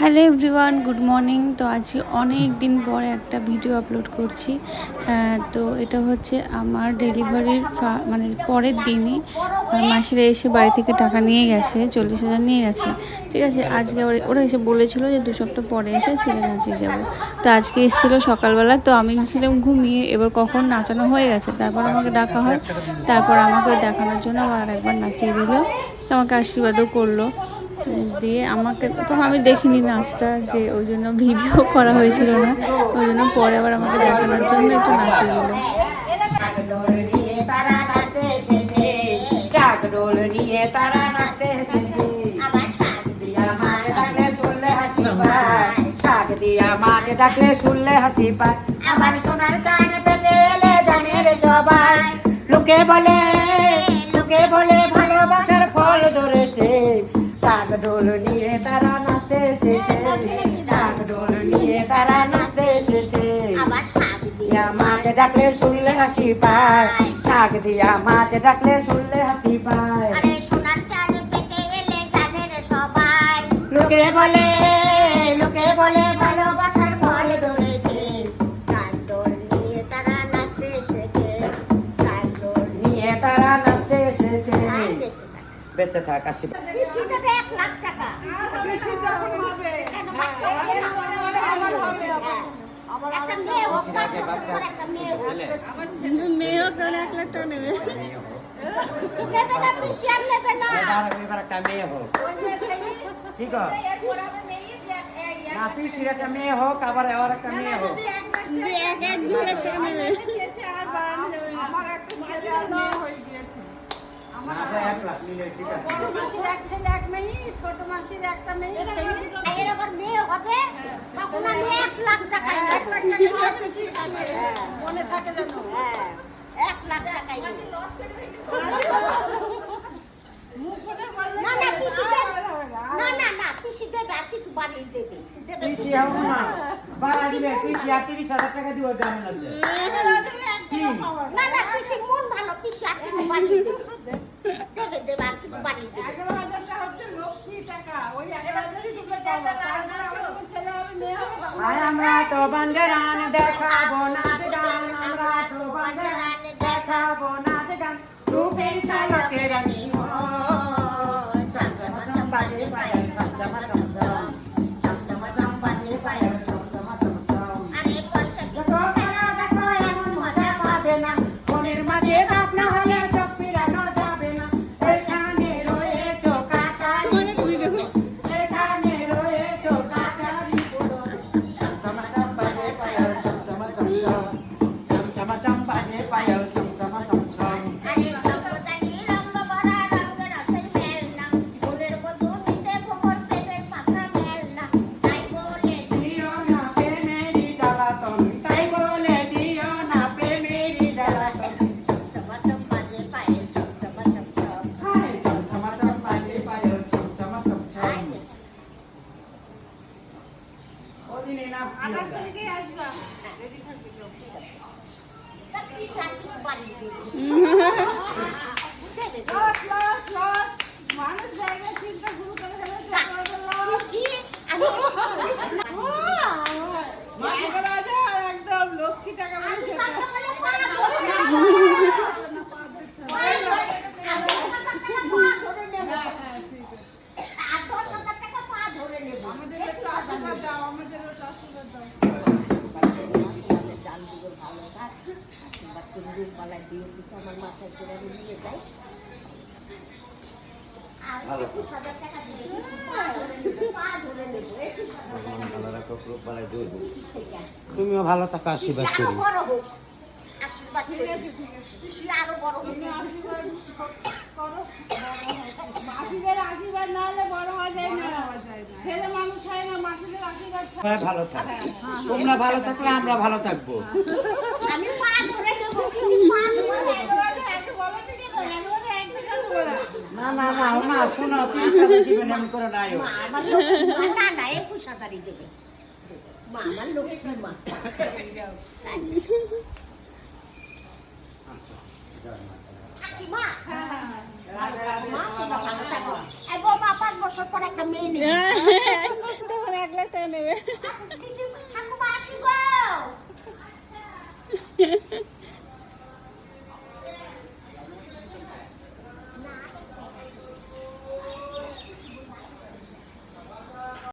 Hello everyone, good morning. তো আজকে অনেক দিন পরে একটা ভিডিও আপলোড করছি। তো এটা হচ্ছে আমার ডেলিভারির মানে পরের দিনই মাসিরা এসে বাড়ি থেকে টাকা নিয়ে গেছে, চল্লিশ হাজার নিয়ে গেছে। ঠিক আছে, আজকে ওরা- এসে বলেছিল যে দু সপ্তাহ পরে এসে ছেলে নাচিয়ে যাব। তো আজকে এসেছিল সকালবেলা, তো আমি ছিলাম ঘুমিয়ে, এবার কখন নাচানো হয়ে গেছে, তারপর আমাকে ডাকা হয়। তারপর আমাকে দেখানোর জন্য আবার আরেকবার নাচিয়ে দিল। তো আমাকে আশীর্বাদও করল। দিয়ে আমাকে তো আমি দেখিনি নাচটা, যে ওই জন্য ভিডিও করা হয়েছিল না। ওই জন্য পরে আবার আমাকে দেখানোর জন্য একটু নাচিয়ে দিল। তারা দিয়া মাকে ডাকলে শুনলে হাসি পায় আমার সোনার লোকে বলে লোকে বলে ভালোবাসার ফল ধরেছে। ডাকডোল নিয়ে তারা নাচতে এসেছে। ডাকডোল নিয়ে তারা নাচতে এসেছে। দিয়া মাকে ডাকলে শুনলে হাসি পায়। শাক দিয়া মাকে ডাকলে শুনলে হাসি পায়। লোকে বলে লোকে বলে ভালোবাসার ফল ধরেছে। গান দোল নিয়ে তারা নাচতে এসেছে। গান দোল নিয়ে তারা নাচতে এসেছে। বেঁচে থাক। বেঁচে লাখ টাকা। কেন হ্যাঁ। একটা মেয়ে হোক পাঁচ বছর পর মেয়ে হোক। তাহলে এক লাখ টাকা নেবে। নেবে না পিসি নেবে না। এবার এবার একটা মেয়ে হোক। ঠিক আছে না পিসির একটা মেয়ে হোক আবার আবার একটা মেয়ে হোক। এক এক দু লাখ টাকা নেবে। না, এক লাখ নিলে ঠিক আছে। বড় মাসির এক ছেলে এক মেয়ে ছোট মাসির একটা মেয়ে এর আবার মেয়ে হবে? তখন আমি এক লাখ টাকা হ্যাঁ, এক লাখ টাকা আমার মনে থাকে যেন। হ্যাঁ। এক লাখ টাকাই না না না না না পিসি দেবে আর কিছু বানিয়ে দেবে। দেবে পিসি হোক না। বাড়া দিবে পিসি আর তিরিশ হাজার টাকা দিব দাম লাগবে না না পিসি মন ভালো পিসি আর কিছু বানিয়ে দেবে। দেবে দেবে আর কিছু বানিয়ে দেবে এগারো হাজারটা হচ্ছে লক্ষ্মী টাকা ওই এগারো হাজার সুখের টাকা তারপরে আমার তো বান্দারান দেখাবো নাচ গান আমরা তো বান্দারান দেখাবো নাচ গান। রূপের চালকের মানুষ জায়গা চিন্তা শুরু করে দেবে সে করে দেবে লস। পিসি আমি এগারো হাজার একদম লক্ষ্মী টাকা আমি বলছে কথা বলে পা ধরে নেব। পা ধরে- আর দশ হাজার টাকা পা ধরে নেব। আর দশ হাজার টাকা পা ধরে নেব। আমাদের একটু আশীর্বাদ দাও আমাদের একটু আশীর্বাদ দাও জান দিগর ভালো থাক। দিয়ে দিচ্ছে আমার মাথায় করে আমি নিয়ে যাই। তুমিও ভালো থাকা আশীর্বাদ করি বড় আশীর্বাদ বড় হোক। আশীর্বাদ করো আশীর্বাদ না হলে বড় হওয়া যায় না ছেলে মানুষ হয় না মাসিদের আশীর্বাদ ভালো থাক তোমরা ভালো থাকলে আমরা ভালো থাকব জীবনে আমি কোনো নাই না না একুশ নেবে